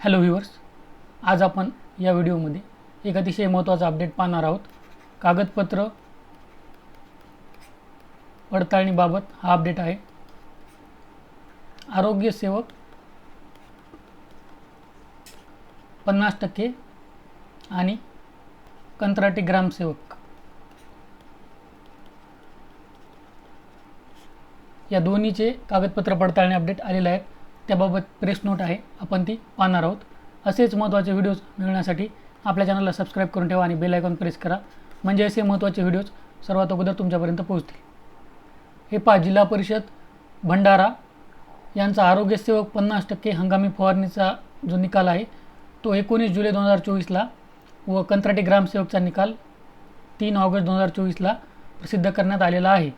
Hello viewers आज आपण या व्हिडिओमध्ये एक अतिशय महत्त्वाचा अपडेट पाहणार आहोत. कागदपत्र पडताळणीबाबत हा अपडेट आहे. आरोग्य सेवक पन्नास टक्के आणि कंत्राटी ग्रामसेवक या दोन्हीचे कागदपत्र पडताळणी अपडेट आलेले आहेत. त्याबाबत प्रेस नोट आहे. आपण ती पाहणार आहोत. असेच महत्त्वाचे व्हिडिओज मिळण्यासाठी आपल्या चॅनलला सबस्क्राईब करून ठेवा आणि बेल आयकॉन प्रेस करा. म्हणजे असे महत्त्वाचे व्हिडिओज सर्वात अगोदर तुमच्यापर्यंत पोहोचतील. हे पा जिल्हा परिषद भंडारा यांचा आरोग्यसेवक पन्नास टक्के हंगामी फवारणीचा जो निकाल आहे तो एकोणीस जुलै दोन हजार चोवीसला व कंत्राटी ग्रामसेवकचा निकाल तीन ऑगस्ट दोन हजार चोवीसला प्रसिद्ध करण्यात आलेला आहे.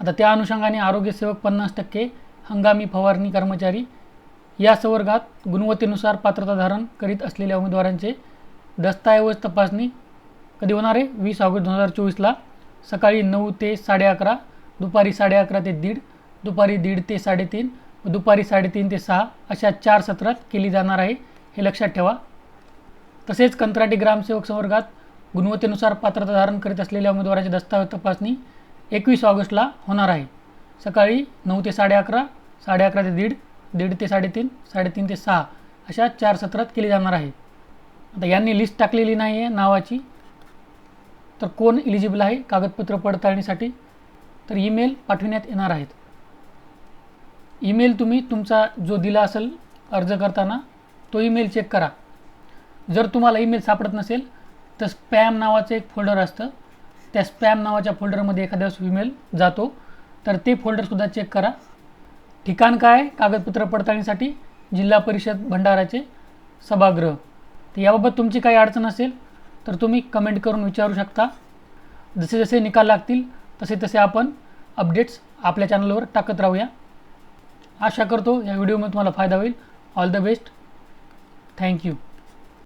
आता त्या अनुषंगाने आरोग्यसेवक पन्नास टक्के हंगामी फवारणी कर्मचारी या संवर्गात गुणवत्तेनुसार पात्रता धारण करीत असलेल्या उमेदवारांचे दस्तऐवज तपासणी कधी होणार आहे? वीस ऑगस्ट दोन हजार चोवीसला सकाळी नऊ ते साडे अकरा दुपारी साडे अकरा ते दीड दुपारी दीड ते साडेतीन व दुपारी साडेतीन ते सहा अशा चार सत्रात केली जाणार आहे हे लक्षात ठेवा. तसेच कंत्राटी ग्रामसेवक संवर्गात गुणवत्तेनुसार पात्रता धारण करीत असलेल्या उमेदवारांची दस्तावेज तपासणी एकवीस ऑगस्टला होणार आहे. सकाळी नऊ ते साडे अकरा साडे अकरा ते दीड दीड ते साडेतीन साडेतीन ते सहा अशा चार सत्रात केली जाणार आहे. आता यांनी लिस्ट टाकलेली नाही आहे नावाची. तर कोण इलिजिबल आहे कागदपत्र पडताळणीसाठी? तर ईमेल पाठविण्यात येणार आहेत. ईमेल तुम्ही तुमचा जो दिला असेल अर्ज करताना तो ईमेल चेक करा. जर तुम्हाला ईमेल सापडत नसेल तर स्पॅम नावाचं एक फोल्डर असतं. त्या स्पॅम नावाच्या फोल्डरमध्ये एखाद्या ईमेल जातो. तर ते फोल्डरसुद्धा चेक करा. ठिकाण काय? कागदपत्र पडताळणीसाठी जिल्हा परिषद भंडाराचे सभागृह. तर याबाबत तुमची काही अडचण असेल तर तुम्ही कमेंट करून विचारू शकता. जसे जसे निकाल लागतील तसे तसे आपण अपडेट्स आपल्या चॅनलवर टाकत राहूया. आशा करतो या व्हिडिओमध्ये तुम्हाला फायदा होईल. All the best thank you